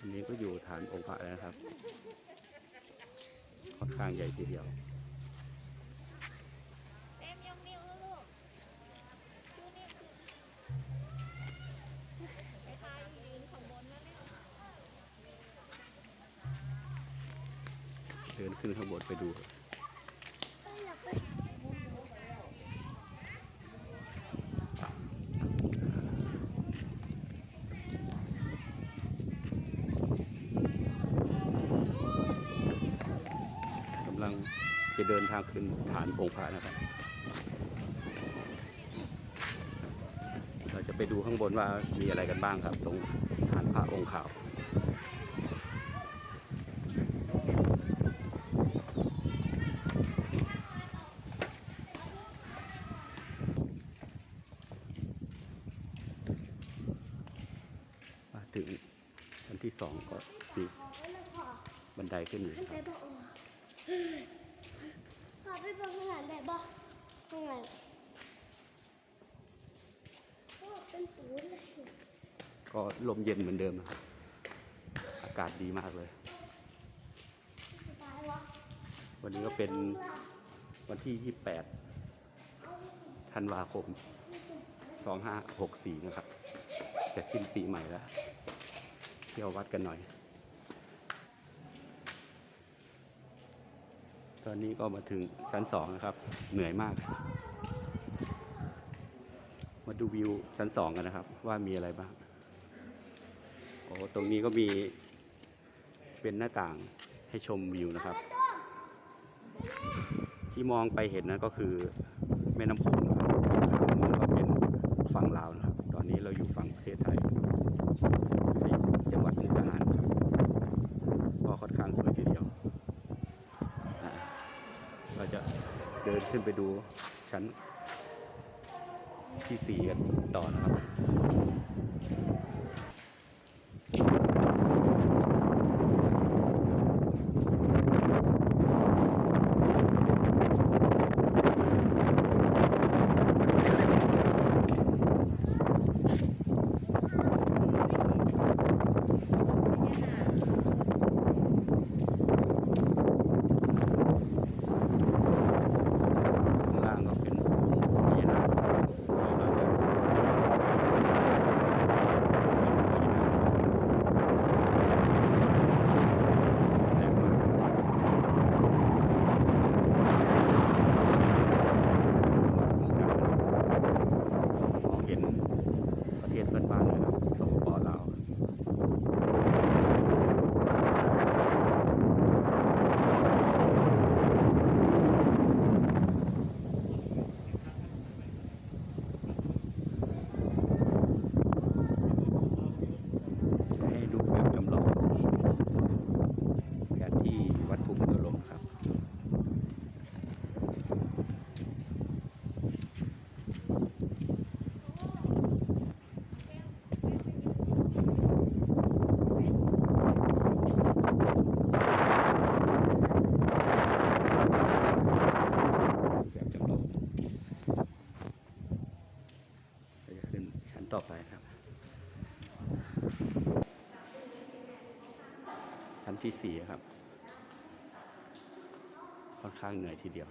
อันนี้ก็อยู่ฐานองค์พระแล้วนะครับ ค่อนข้างใหญ่ทีเดียวเต็มยกนิ้วลูกชูนิ้วไปทายยืนข้างบนแล้วเนี่ยเดินขึ้นข้างบนไปดู กำลัง จะเดินทางขึ้นฐานองค์พระนะครับ เราจะไปดูข้างบนว่ามีอะไรกันบ้างครับ ตรงฐานพระองค์ขาวมาถึงชั้นที่สองก็มีบันไดขึ้นอยู่ครับ อกขอไปบอกข้างหลังได้บอกข้างหลังโอ้เป็นตูนเลยก็ลมเย็นเหมือนเดิมนะครับอากาศดีมากเลย สบายวะวันนี้ก็เป็นวันที่ 28 ธันวาคม 2564 นะครับ จะสิ้นปีใหม่แล้ว เที่ยววัดกันหน่อย อนนี้ก็มาถึงชั้นสองนะครับ เหนื่อยมาก มาดูวิวชั้นสองกันนะครับ ว่ามีอะไรบ้าง โอ้ตรงนี้ก็มีเป็นหน้าต่างให้ชมวิวนะครับ ที่มองไปเห็นนั้นก็คือแม่น้ำโขงนะครับข้างนู้นก็เป็นฝั่งลาวนะครับ ตอนนี้เราอยู่ฝั่งประเทศไทยในจังหวัดมุกดาหารครับก็ค่อนข้างสวยทีเดียวอ่าเราจะ เดินขึ้นไปดูชั้นที่สี่กันต่อนะครับ ข้างล่างก็เป็นพญานาคเราจะแรงมากมองเห็นประเทศเพื่อนบ้านเลยครับสปปลาว ให้ดูแบบจำลองแผนที่วัดภูมิลมครับ แบบจำลองเราจะขึ้นชั้น ต่อไปครับชั้นที่สี่ครับ ค่อนข้างเหนื่อยทีเดียว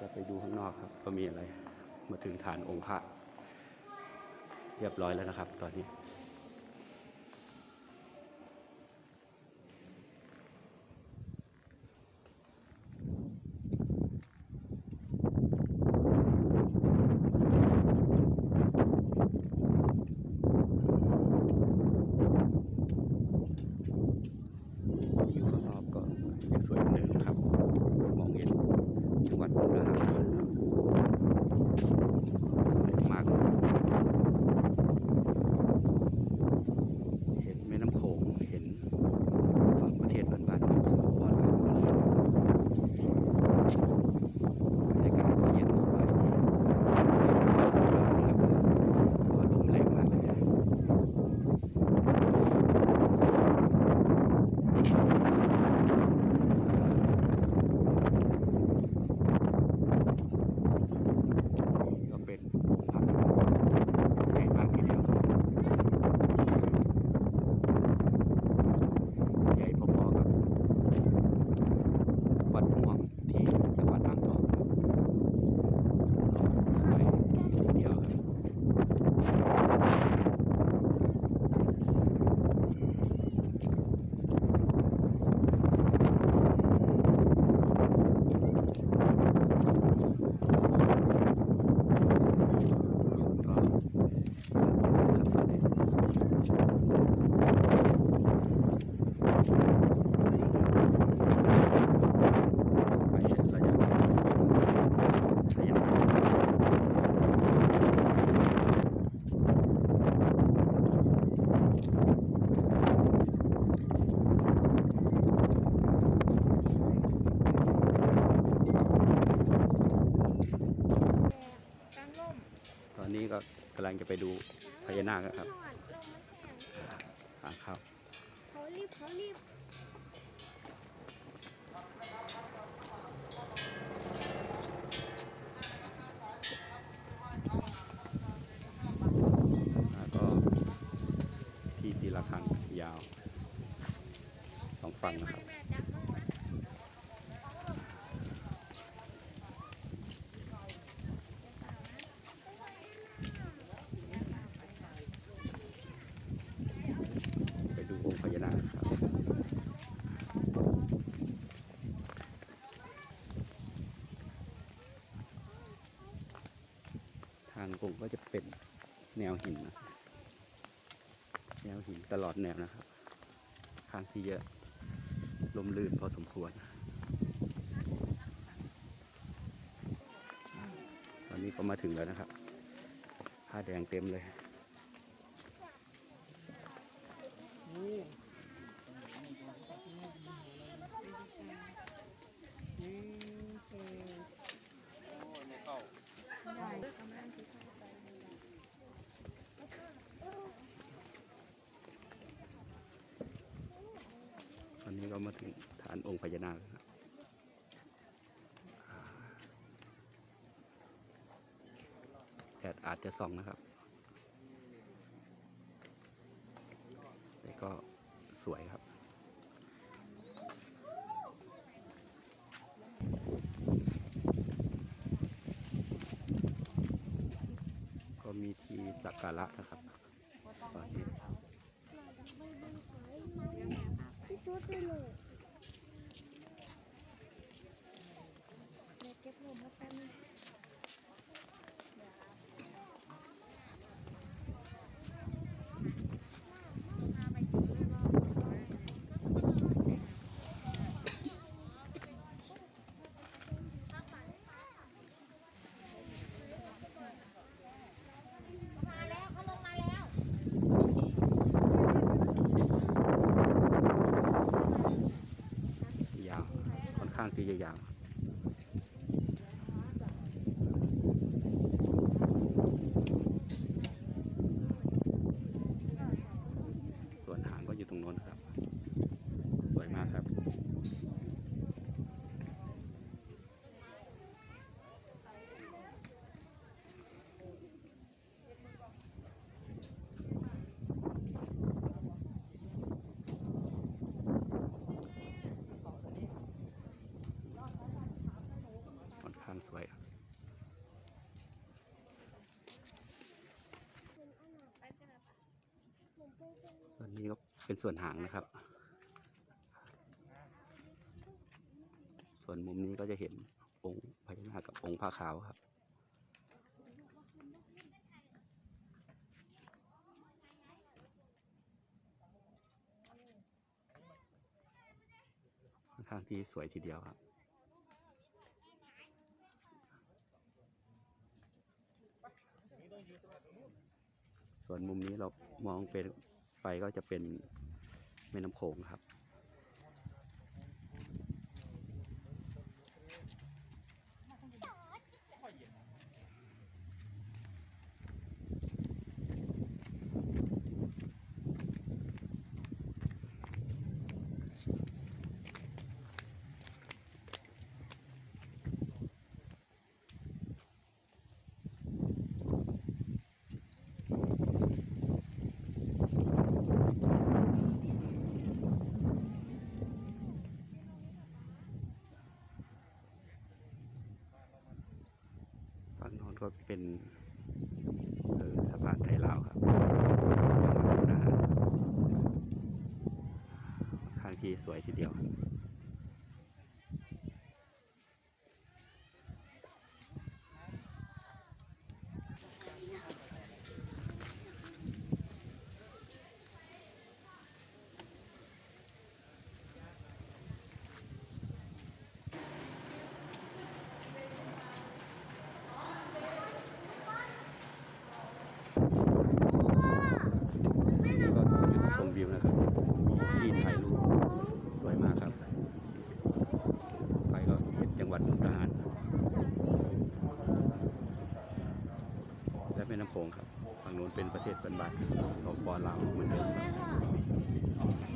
จะไปดูข้างนอกครับว่ามีอะไร มาถึงฐานองค์พระเรียบร้อยแล้วนะครับ ตอนนี้ อยู่ข้างนอกก็ยังสวยเหมือนเดิมนะครับ มองเห็น จังหวัดมุกดาหารเลยนะครับสวยมากเลยเห็นแม่น้ำโขงเห็นฝั่งประเทศเพื่อนบ้านของสปปลาวบรรยากาศก็เย็นสบายดีสวยมากครับเพราะว่าลมแรงมากเลย บ ไป ดูพญานาคครับนอนลงมันแข็งทางเข้าเขารีบเขารีบแล้วก็ที่ตีละครังยาวสองฝั่งนะครับ แม่ดักมัน ไปดูองค์พญานาคครับ ทางก็จะเป็นแนวหินนะแนวหินตลอดแนวนะครับ ข้างที่เยอะลมลื่นพอสมควร ตอนนี้ก็มาถึงแล้วนะครับ ผ้าแดงเต็มเลย นี้ก็มาถึงฐานองค์พญานาคแล้วแดดอาจจะส่องนะครับ แต่ก็สวยครับ ก็มีที่สักการะนะครับตอนนี้ พี่ชุดไปเลยเด็กเก็บผมมาแป๊บนึง มาแล้วเขาลงมาแล้ว ยาว ค่อนข้างที่จะยาว ส่วนหางก็อยู่ตรงโน้นครับ สวยมากครับ ค่อนข้างสวยครับ ตอนนี้ก็ เป็นส่วนหางนะครับ ส่วนมุมนี้ก็จะเห็นองค์พญานาคกับองค์ผ้าขาวครับค่อนข้างที่สวยทีเดียวครับ ส่วนมุมนี้เรามองเป็น ไปก็จะเป็นแม่น้ำโขงครับ ก็เป็นสะพานไทยลาวครับจังหวัดมุกดาหารค่างที่สวยทีเดียว งครับฝั่งโน้นเป็นประเทศเป็นบ้านสปอลาวเหมือนเดิม